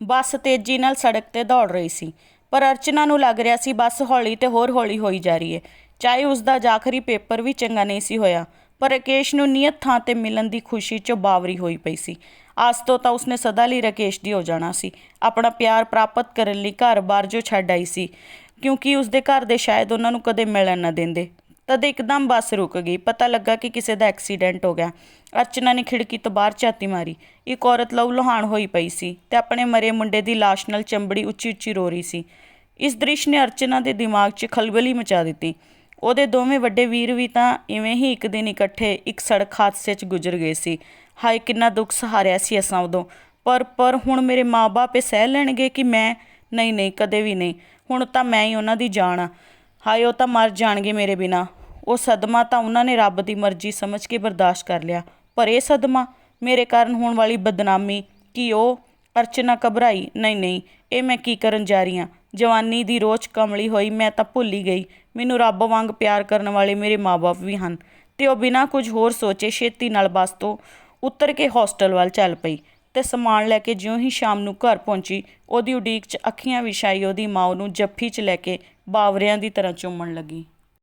ਬੱਸ ਤੇਜ਼ੀ ਨਾਲ ਸੜਕ ਤੇ ਦੌੜ ਰਹੀ ਸੀ। ਪਰ ਅਰਚਨਾ ਨੂੰ ਲੱਗ ਰਿਹਾ ਸੀ ਬੱਸ ਹੌਲੀ ਤੇ ਹੋਰ ਹੌਲੀ ਹੋਈ ਜਾ ਰਹੀ ਹੈ। ਚਾਹੇ ਉਸ ਦਾ ਆਖਰੀ ਪੇਪਰ ਵੀ ਚੰਗਾ ਨਹੀਂ ਸੀ ਹੋਇਆ, ਪਰ ਰਕੇਸ਼ ਨੂੰ ਨਿਯਤ ਥਾਂ ਤੇ ਮਿਲਣ ਦੀ ਖੁਸ਼ੀ 'ਚ ਬਾਵਰੀ ਹੋਈ ਪਈ ਸੀ। ਅੱਜ ਤੋਂ ਤਾਂ ਉਸਨੇ ਸਦਾ ਲਈ ਰਕੇਸ਼ ਦੀ ਹੋ ਜਾਣਾ ਸੀ। ਆਪਣਾ ਪਿਆਰ ਪ੍ਰਾਪਤ ਕਰਨ ਲਈ ਘਰ-ਬਾਰ ਜੋ ਛੱਡ ਆਈ ਸੀ, ਕਿਉਂਕਿ ਉਸਦੇ ਘਰ ਦੇ ਸ਼ਾਇਦ ਉਹਨਾਂ ਨੂੰ ਕਦੇ ਮਿਲਣ ਨਾ ਦਿੰਦੇ। ਤਦ ਇੱਕਦਮ ਬੱਸ ਰੁਕ ਗਈ। ਪਤਾ ਲੱਗਾ ਕਿ ਕਿਸੇ ਦਾ ਐਕਸੀਡੈਂਟ ਹੋ ਗਿਆ। ਅਰਚਨਾ ਨੇ ਖਿੜਕੀ ਤੋਂ ਬਾਹਰ ਝਾਤੀ ਮਾਰੀ। ਇੱਕ ਔਰਤ ਲਹੂ ਲੁਹਾਨ ਹੋਈ ਪਈ ਸੀ ਤੇ ਆਪਣੇ ਮਰੇ ਮੁੰਡੇ ਦੀ ਲਾਸ਼ ਨਾਲ ਚੰਬੜੀ ਉੱਚੀ ਉੱਚੀ ਰੋ ਰਹੀ ਸੀ। ਇਸ ਦ੍ਰਿਸ਼ ਨੇ ਅਰਚਨਾ ਦੇ ਦਿਮਾਗ 'ਚ ਖਲਬਲੀ ਮਚਾ ਦਿੱਤੀ। ਉਹਦੇ ਦੋਵੇਂ ਵੱਡੇ ਵੀਰ ਵੀ ਤਾਂ ਇਵੇਂ ਹੀ ਇੱਕ ਦਿਨ ਇਕੱਠੇ ਇੱਕ ਸੜਕ ਹਾਦਸੇ 'ਚ ਗੁਜ਼ਰ ਗਏ ਸੀ। ਹਾਏ, ਕਿੰਨਾ ਦੁੱਖ ਸਹਾਰਿਆ ਸੀ ਅਸਾਂ ਉਦੋਂ। ਪਰ ਪਰ ਹੁਣ ਮੇਰੇ ਮਾਪੇ ਸਹਿ ਲੈਣਗੇ ਕਿ ਮੈਂ, ਨਹੀਂ ਨਹੀਂ, ਕਦੇ ਵੀ ਨਹੀਂ। ਹੁਣ ਤਾਂ ਮੈਂ ਹੀ ਉਹਨਾਂ ਦੀ ਜਾਨ ਆ। ਹਾਏ, ਉਹ ਤਾਂ ਮਰ ਜਾਣਗੇ ਮੇਰੇ ਬਿਨਾ। ਉਹ ਸਦਮਾ ਤਾਂ ਉਹਨਾਂ ਨੇ ਰੱਬ ਦੀ ਮਰਜ਼ੀ ਸਮਝ ਕੇ ਬਰਦਾਸ਼ਤ ਕਰ ਲਿਆ। ਪਰ ਇਹ ਸਦਮਾ ਮੇਰੇ ਕਾਰਨ ਹੋਣ ਵਾਲੀ ਬਦਨਾਮੀ ਕਿ ਉਹ ਅਰਚਨਾ, ਘਬਰਾਈ, ਨਹੀਂ ਨਹੀਂ, ਇਹ ਮੈਂ ਕੀ ਕਰਨ ਜਾ ਰਹੀ ਹਾਂ? ਜਵਾਨੀ ਦੀ ਰੋਚ ਕਮਲੀ ਹੋਈ ਮੈਂ ਤਾਂ ਭੁੱਲ ਹੀ ਗਈ। ਮੈਨੂੰ ਰੱਬ ਵਾਂਗ ਪਿਆਰ ਕਰਨ ਵਾਲੇ ਮੇਰੇ ਮਾਪੇ ਵੀ ਹਨ। ਤੇ ਉਹ ਬਿਨਾਂ ਕੁਝ ਹੋਰ ਸੋਚੇ ਛੇਤੀ ਨਾਲ ਬੱਸ ਤੋਂ ਉਤਰ ਕੇ ਹੌਸਟਲ ਵੱਲ ਚੱਲ ਪਈ ਤੇ ਸਮਾਨ ਲੈ ਕੇ ਜਿਉਂ ਹੀ ਸ਼ਾਮ ਨੂੰ ਘਰ ਪਹੁੰਚੀ, ਉਹਦੀ ਉਡੀਕ 'ਚ ਅੱਖੀਆਂ ਵਿਛਾਈ ਉਹਦੀ ਮਾਂ ਨੂੰ ਜੱਫੀ 'ਚ ਲੈ ਕੇ ਬਾਵਰਿਆਂ ਦੀ ਤਰ੍ਹਾਂ ਚੁੰਮਣ ਲੱਗੀ।